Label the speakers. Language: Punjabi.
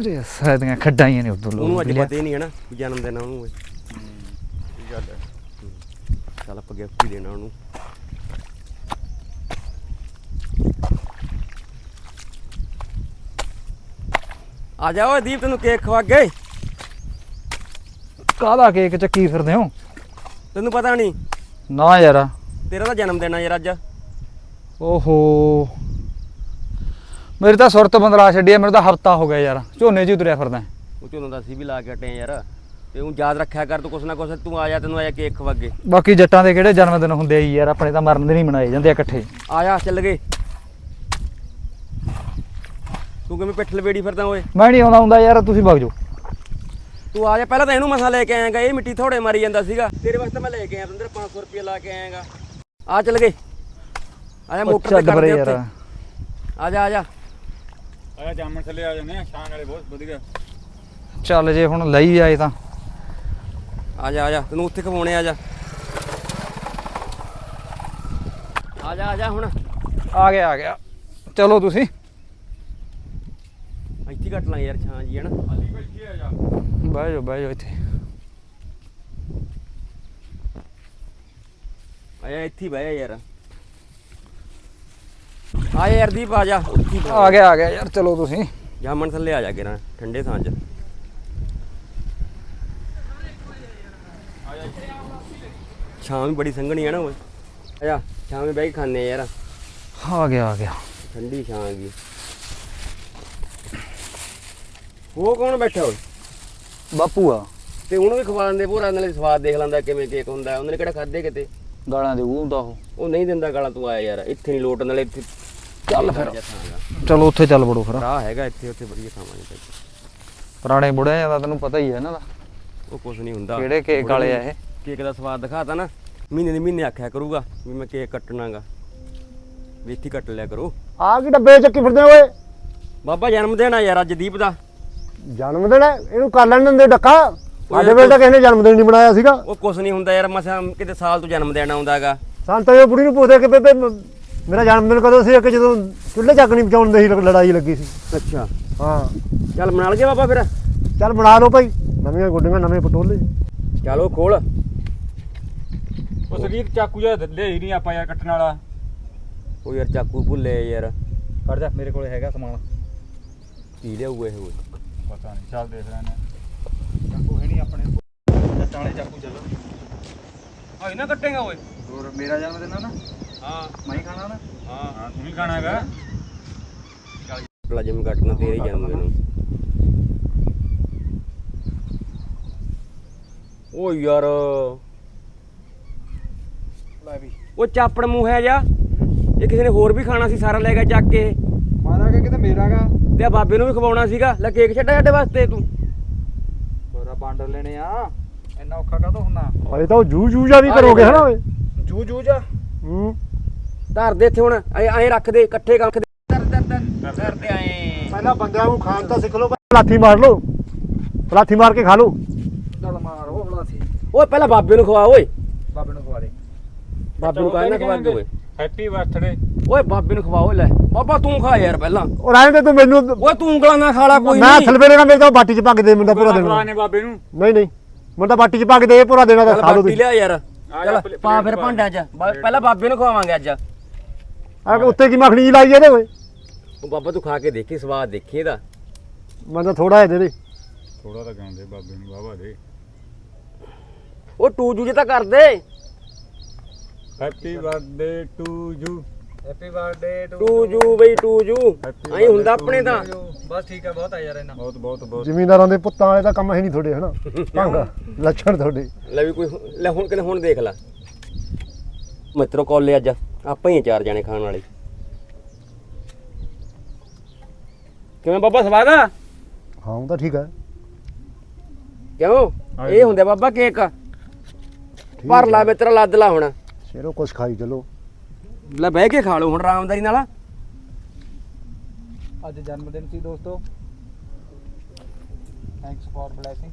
Speaker 1: ਅਰੇ ਸਾਡੀਆਂ ਖੱਡਾਂ ਹੀ ਨੇ ਉਦੋਂ
Speaker 2: ਉਹਨੂੰ
Speaker 1: ਲੋਕ
Speaker 2: ਅੱਜ। ਪਤਾ ਹੀ ਨਹੀਂ ਹੈ ਨਾ ਵੀ ਜਨਮ ਦਿਨ ਆ ਉਹਨੂੰ ਓਏ
Speaker 3: ਕੀ ਗੱਲ ਹੈ।
Speaker 2: ਚੱਲ ਆਪਾਂ ਗਿਫਟ ਹੀ ਦੇਣਾ ਉਹਨੂੰ। ਆ ਜਾ ਓਏ ਦੀਪ ਤੈਨੂੰ ਕੇਕ ਖਵਾ ਗਏ
Speaker 1: ਕਾਹਦਾ ਕੇਕ ਚੱਕੀ ਫਿਰਦੇ ਹੋ?
Speaker 2: ਤੈਨੂੰ ਪਤਾ ਨਹੀਂ।
Speaker 1: ਨਾ ਯਾਰ।
Speaker 2: ਤੇਰਾ ਤਾਂ ਜਨਮ ਦਿਨ ਆ ਯਾਰ ਅੱਜ।
Speaker 1: ਓਹੋ। ਮੇਰੀ ਤਾਂ ਸੁਰਤ ਬੰਦਲਾ ਛੱਡੀ ਆ, ਮੈਨੂੰ ਤਾਂ ਹਫਤਾ ਹੋ ਗਿਆ ਯਾਰ। ਝੋਨੇ 'ਚ ਹੀ ਤੁਰਿਆ ਫਿਰਦਾ।
Speaker 2: ਉਹ ਝੋਨਾ ਦਾ ਅਸੀਂ ਵੀ ਲਾ ਕੇ ਹਟੇ ਯਾਰ। ਤੇ ਉਹ ਯਾਦ ਰੱਖਿਆ ਕਰ ਤੂੰ ਕੁਛ ਨਾ ਕੁਛ ਤੂੰ ਆ ਜਾ ਤੈਨੂੰ ਆਇਆ ਕੇਕ ਖਵਾ ਗਏ
Speaker 1: ਬਾਕੀ ਜੱਟਾਂ ਦੇ ਕਿਹੜੇ ਜਨਮ ਦਿਨ ਹੁੰਦੇ ਆ ਜੀ ਯਾਰ ਆਪਣੇ ਤਾਂ ਮਰਨ ਦੇ ਨਹੀਂ ਮਨਾਏ ਜਾਂਦੇ ਆ ਇਕੱਠੇ।
Speaker 2: ਆ ਜਾ ਚੱਲ ਗਏ। ਤੂੰ ਕਿਵੇਂ ਪਿੱਠ ਲਵੇੜੀ ਫਿਰਦਾ ਓਏ?
Speaker 1: ਮੈਂ ਨਹੀਂ ਆਉਂਦਾ ਹੁੰਦਾ ਯਾਰ ਤੁਸੀਂ ਵਗ ਜਾਓ।
Speaker 2: ਤੂੰ ਆ ਜਾ ਪਹਿਲਾਂ ਤਾਂ ਇਹਨੂੰ ਮਸਾ ਲੈ ਕੇ ਆਏਗਾ ਇਹ ਮਿੱਟੀ ਥੋੜੇ ਮਾਰੀ ਜਾਂਦਾ ਸੀਗਾ। ਤੇਰੇ ਵਾਸਤੇ ਮੈਂ ਲੈ ਕੇ ਆਇਆ ਬੰਦਰ 500 ਰੁਪਏ ਲਾ ਕੇ ਆਏਗਾ। ਆ ਚੱਲ ਗਏ। ਆ ਜਾ ਮੋਟਰ ਤੇ ਕਰਦੇ ਉੱਤੇ ਆ ਜਾ ਆ ਜਾ।
Speaker 3: ਆਇਆ ਜਾਮਣ ਥੱਲੇ ਆ ਜਾਂਦੇ ਆ ਸ਼ਾਨ ਵਾਲੇ ਬਹੁਤ ਵਧੀਆ।
Speaker 1: ਚੱਲ ਜੇ ਹੁਣ ਲਈ ਆਏ ਤਾਂ।
Speaker 2: ਆ ਜਾ ਆ ਜਾ ਤੈਨੂੰ ਉੱਥੇ ਖਵਾਉਣੇ ਆ ਜਾ। ਆ ਜਾ ਆ ਜਾ ਹੁਣ।
Speaker 1: ਆ ਗਿਆ ਆ ਗਿਆ। ਚਲੋ ਤੁਸੀਂ।
Speaker 2: ਇੱਥੇ ਕੱਟ ਲਾਂਗੇ ਯਾਰ ਛਾਂ ਜੀ ਹਨਾ?
Speaker 3: ਅਲੀ ਬੈਠੀ ਆ ਜਾ
Speaker 1: ਬਹਿ ਜਾਓ ਬਹਿ ਜਾਓ ਇੱਥੇ।
Speaker 2: ਆ ਜਾ ਇੱਥੇ ਬਹਿ ਜਾ ਯਾਰ। ਆ ਯਾਰ ਦੀਪ ਆ ਜਾ।
Speaker 1: ਆ ਗਿਆ ਆ ਗਿਆ ਯਾਰ ਚਲੋ ਤੁਸੀਂ।
Speaker 2: ਜਾਮਣ ਥੱਲੇ ਆ ਜਾ ਕੇ ਨਾ ਠੰਡੇ ਥਾਂ 'ਚ। ਛਾਂ ਵੀ ਬੜੀ ਸੰਘਣੀ ਆ ਨਾ ਓਏ। ਆ ਜਾ ਛਾਂ ਵਿੱਚ ਬਹਿ ਕੇ ਖਾਣੇ ਯਾਰ।
Speaker 1: ਆ ਗਿਆ ਆ ਗਿਆ।
Speaker 2: ਠੰਡੀ ਛਾਂ ਆ ਗਈ ਉਹ ਕੌਣ ਬੈਠਾ ਓਏ?
Speaker 1: ਬਾਪੂ ਆ।
Speaker 2: ਤੇ ਉਹਨੂੰ ਵੀ ਖਵਾ ਲੈਂਦੇ ਪੂਰਾ ਨਾਲੇ ਸਵਾਦ ਦੇਖ ਲੈਂਦਾ ਕਿਵੇਂ ਕੇਕ ਹੁੰਦਾ। ਉਹਨੇ ਕਿਹੜਾ ਖਾਦੇ ਕਿਤੇ?
Speaker 1: ਗਾਲਾਂ ਦੇ ਉਹ ਹੁੰਦਾ ਉਹ।
Speaker 2: ਉਹ ਨਹੀਂ ਦਿੰਦਾ ਗਾਲਾਂ ਤੂੰ ਆਇਆ ਯਾਰ ਇੱਥੇ ਨਹੀਂ ਲੋਟ ਨਾਲੇ ਇੱਥੇ
Speaker 1: ਚੱਲ ਫਿਰ।
Speaker 2: ਜਾ।
Speaker 1: ਚਲੋ ਉੱਥੇ ਚੱਲ ਵੜੋ ਫਿਰ।
Speaker 2: ਰਾਹ ਹੈਗਾ ਇੱਥੇ ਉੱਥੇ ਵਧੀਆ ਖਾਵਾਂਗੇ ਭਾਈ।
Speaker 1: ਪੁਰਾਣੇ ਬੁੜਿਆਂ ਦਾ ਤੈਨੂੰ ਪਤਾ ਹੀ ਹੈ ਇਹਨਾਂ ਦਾ।
Speaker 2: ਉਹ ਕੁਝ ਨਹੀਂ ਹੁੰਦਾ।
Speaker 1: ਕਿਹੜੇ ਕੇਕ ਵਾਲੇ ਆ ਇਹ?
Speaker 2: ਕੇਕ ਦਾ ਸਵਾਦ ਦਿਖਾਤਾ ਨਾ ਮਹੀਨੇ ਦੇ ਮਹੀਨੇ ਆਖਿਆ ਕਰੂਗਾ ਵੀ ਮੈਂ ਕੇਕ ਕੱਟਣਾਗਾ। ਵੀ ਇੱਥੇ ਹੀ ਕੱਟ ਲਿਆ ਕਰੋ।
Speaker 4: ਆ ਕੀ ਡੱਬੇ ਚੱਕੀ ਫਿਰਦੇ ਓਏ?
Speaker 2: ਬਾਬਾ ਜਨਮ ਦਿਨ ਆ ਯਾਰ ਅੱਜ ਦੀਪ ਦਾ।
Speaker 4: ਜਨਮ ਦਿਨ ਹੈ? ਇਹਨੂੰ ਕਰ ਲੈਣ ਦਿੰਦੇ ਡੱਕਾ। ਸਾਡੇ ਵੇਲੇ ਤਾਂ ਕਿਸੇ ਨੇ ਜਨਮ ਦਿਨ ਨਹੀਂ ਬਣਾਇਆ ਸੀਗਾ।
Speaker 2: ਉਹ ਕੁਝ ਨਹੀਂ ਹੁੰਦਾ ਯਾਰ ਮਸਾ ਕਿਤੇ ਸਾਲ ਤੋਂ ਜਨਮ ਦਿਨ ਆਉਂਦਾਗਾ।
Speaker 4: ਸਾਨੂੰ ਤਾਂ ਇਹ ਬੁੜੀ ਨੂੰ ਪੁੱਛਦੇ ਕਿ ਬੇਬੇ ਮੇਰਾ ਜਨਮ ਦਿਨ ਕਦੋਂ ਸੀ? ਕਿ ਜਦੋਂ ਚੁੱਲ੍ਹੇ ਚੱਕ ਨਹੀਂ ਪਹੁੰਚਾਉਣ ਦੇ ਸੀ ਲ- ਲੜਾਈ ਲੱਗੀ ਸੀ।
Speaker 2: ਅੱਛਾ।
Speaker 4: ਹਾਂ।
Speaker 2: ਚੱਲ ਮਨਾ ਲਈਏ ਬਾਬਾ ਫਿਰ।
Speaker 4: ਚੱਲ ਬਣਾ ਲਓ ਭਾਈ। ਨਵੀਆਂ ਗੁੱਡੀਆਂ ਨਵੇਂ ਪਟੋਲੇ।
Speaker 2: ਚਲੋ ਖੋਲ।
Speaker 3: ਉਹ ਸਰੀਰ ਚਾਕੂ ਜਿਹਾ ਲੈ ਹੀ ਨਹੀਂ ਆਪਾਂ ਯਾਰ ਕੱਟਣ ਵਾਲਾ।
Speaker 2: ਉਹ ਯਾਰ ਚਾਕੂ ਭੁੱਲੇ ਯਾਰ।
Speaker 1: ਖੜ ਜਾ ਮੇਰੇ ਕੋਲ ਹੈਗਾ ਸਮਾਨ।
Speaker 2: ਕੀ ਲਿਆਊ ਇਹ ਓਏ
Speaker 3: ਪਤਾ ਨਹੀਂ ਚੱਲ ਦੇਖ ਲੈਣੇ
Speaker 1: ਚਾਕੂ ਹੈ ਨਹੀਂ ਆਪਣੇ ਜੱਟਾਂ ਵਾਲੇ ਚਾਕੂ ਚੱਲੋ।
Speaker 2: ਆ ਇਹਨਾਂ ਕੱਟੇਗਾ ਓਏ।
Speaker 1: ਹੋਰ ਮੇਰਾ ਜਨਮ ਦਿਨ ਆ ਨਾ।
Speaker 2: ਹਾਂ।
Speaker 1: ਮੈਂ ਹੀ ਖਾਣਾ ਨਾ?
Speaker 2: ਹਾਂ।
Speaker 3: ਹਾਂ ਤੂੰ ਵੀ ਖਾਣਾ ਹੈਗਾ?
Speaker 2: ਪਲਾਜਮ ਕੱਟਣਾ ਤੇਰੇ ਹੀ ਜਨਮ ਦਿਨ ਨੂੰ ਓ ਯਾਰ।
Speaker 1: ਲੈ ਵੀ।
Speaker 2: ਉਹ ਚਾਪੜ ਮੂੰਹ ਹੈ ਜਾ। ਇਹ ਕਿਸੇ ਨੇ ਹੋਰ ਵੀ ਖਾਣਾ ਸੀ ਸਾਰਾ ਲੈ ਗਿਆ ਚੱਕ ਕੇ।
Speaker 1: ਮਾਰਾ ਕਿ ਕਿਤੇ ਮੇਰਾਗਾ
Speaker 2: ਤੇ ਆ ਬਾਬੇ ਨੂੰ ਵੀ ਖਵਾਉਣਾ ਸੀਗਾ। ਲੈ ਕੇਕ ਛੱਡਾ ਸਾਡੇ ਵਾਸਤੇ ਤੂੰ।
Speaker 1: ਹੋਰਾ ਬਾਂਡਰ ਲੈਣੇ ਆ। ਇੰਨਾ ਔਖਾ ਕਾਹਤੋਂ ਹੁੰਨਾ?
Speaker 4: ਅਜੇ ਤਾਂ ਉਹ ਜੂ ਜੂ ਜਾ ਵੀ ਕਰੋਗੇ ਹਨਾ ਓਏ?
Speaker 1: ਜੂ ਜੂ ਜਾ
Speaker 4: ਹੂੰ।
Speaker 2: ਧਰ ਦੇ ਇੱਥੇ ਹੁਣ ਐ ਰੱਖ ਦੇ ਇਕੱਠੇ ਦੇ। ਧਰ ਧਰ ਧਰ ਧਰ ਤੇ ਐ।
Speaker 4: ਪਹਿਲਾਂ ਬੰਦਿਆਂ ਨੂੰ ਖਾਣ ਤਾਂ ਸਿੱਖ ਲਓ ਲਾਠੀ ਮਾਰ ਲਓ। ਲਾਠੀ ਮਾਰ ਕੇ ਖਾ ਲਓ।
Speaker 1: ਚੱਲ ਮਾਰ ਉਹ ਸੀ
Speaker 2: ਓਏ ਪਹਿਲਾਂ ਬਾਬੇ ਨੂੰ ਖਵਾ ਓਏ।
Speaker 1: ਬਾਬੇ ਨੂੰ ਖਵਾ ਦੇ।
Speaker 2: ਬਾਬੇ ਨੂੰ ਕਹਿੰਦਾ ਖਵਾ ਕੇ ਓਏ।
Speaker 3: Happy birthday.
Speaker 2: ਓਏ ਬਾਬੇ ਨੂੰ ਖਵਾ ਓਏ ਲੈ। ਬਾਬਾ ਤੂੰ ਖਾ ਯਾਰ ਪਹਿਲਾਂ।
Speaker 4: ਉਹ ਰਹਿਣ ਦੇ ਤੂੰ ਮੈਨੂੰ
Speaker 2: ਓਏ ਤੂੰ ਉਂਗਲਾਂ ਨਾ ਖਾ ਲਾ ਕੋਈ
Speaker 4: ਮੈਂ
Speaker 2: ਨਹੀਂ।
Speaker 4: ਥਲਵੇਲੇ ਨਾਲ ਮੇਰੇ ਤਾਂ ਬਾਟੀ ਚ ਪੱਗ ਦੇ ਮੁੰਡਾ ਪੂਰਾ ਦੇਣਾ।
Speaker 3: ਨੇ ਬਾਬੇ ਨੂੰ।
Speaker 4: ਨਹੀਂ ਨਹੀਂ। ਮੈਨੂੰ ਤਾਂ ਬਾਟੀ ਚ ਪੱਗ ਦੇ ਪੂਰਾ ਦੇਣਾ ਤਾਂ ਖਾ ਲਓ
Speaker 2: ਬਾਟੀ
Speaker 4: ਤੁਸੀਂ।
Speaker 2: ਲਿਆ ਯਾਰ।
Speaker 3: ਜਾ,
Speaker 2: ਚੱਲ
Speaker 3: ਪਲੇ-
Speaker 2: ਪਾ ਫਿਰ
Speaker 3: ਪਾ।
Speaker 2: ਭਾਂਡਿਆਂ 'ਚ। ਪਹਿਲਾਂ ਬਾਬੇ ਨੂੰ ਖਵਾਵਾਂਗੇ ਅੱਜ।
Speaker 4: ਆ ਉੱਤੇ ਕੀ ਮੱਖਣੀ ਜੀ ਲਾਈ ਇਹਦੇ ਓਏ?
Speaker 2: ਉਹ ਬਾਬਾ ਤੂੰ ਖਾ ਕੇ ਦੇਖੀ ਸਵਾਦ ਦੇਖੀ ਇਹਦਾ।
Speaker 4: ਮੈਂ ਤਾਂ ਥੋੜਾ ਜਿਹਾ ਦੇ ਦੇ
Speaker 3: ਥੋੜਾ ਤਾਂ ਕਹਿੰਦੇ ਬਾਬੇ ਨੂੰ ਬਾਬਾ ਦੇ।
Speaker 2: ਉਹ ਟੂ ਜੂ ਜੇ ਤਾਂ ਕਰ ਦੇ।
Speaker 3: Happy birthday to you
Speaker 1: happy birthday
Speaker 2: to you ਬਈ ਟੂ ਜੂ।
Speaker 3: Happy
Speaker 2: ਐਂ ਹੁੰਦਾ ਆਪਣੇ ਤਾਂ।
Speaker 1: ਬਸ ਠੀਕ ਆ ਬਹੁਤ ਆ ਯਾਰ ਇਹਨਾਂ
Speaker 3: ਬਹੁਤ ਬਹੁਤ ਬਹੁਤ।
Speaker 4: ਜ਼ਿਮੀਂਦਾਰਾਂ ਦੇ ਪੁੱਤਾਂ ਵਾਲੇ ਤਾਂ ਕੰਮ ਹੈ ਨਹੀਂ ਤੁਹਾਡੇ ਹਨਾ? ਢੰਗ ਲੱਛਣ ਤੁਹਾਡੇ।
Speaker 2: ਲੈ ਵੀ ਕੋਈ ਲੈ ਹੁਣ ਕਿਤੇ ਹੁਣ ਦੇਖ ਲੈ। ਮਿੱਤਰੋ ਕੋਲੇ ਅੱਜ। ਆਪਾਂ ਹੀ ਆ ਚਾਰ ਜਾਣੇ ਖਾਣ ਵਾਲੇ। ਕਿਵੇਂ ਬਾਬਾ ਸਵਾਦ ਆ?
Speaker 4: ਹਾਂ ਉਹ ਤਾਂ ਠੀਕ ਹੈ
Speaker 2: ਕਿਉਂ। ਇਹ ਹੁੰਦਾ ਬਾਬਾ ਕੇਕ।
Speaker 4: ਠੀਕ
Speaker 2: ਭਰ ਲਾ। ਮਿੱਤਰਾ ਲੱਦ ਲਾ ਹੁਣ।
Speaker 4: ਸ਼ੇਰੋ ਕੁਛ ਖਾਈ ਚਲੋ।
Speaker 2: ਲੈ ਬਹਿ ਕੇ ਖਾ ਲਓ ਹੁਣ ਆਰਾਮਦਾਰੀ ਨਾਲ।
Speaker 1: ਅੱਜ ਜਨਮ ਦਿਨ ਸੀ ਦੋਸਤੋ। Thanks for blessing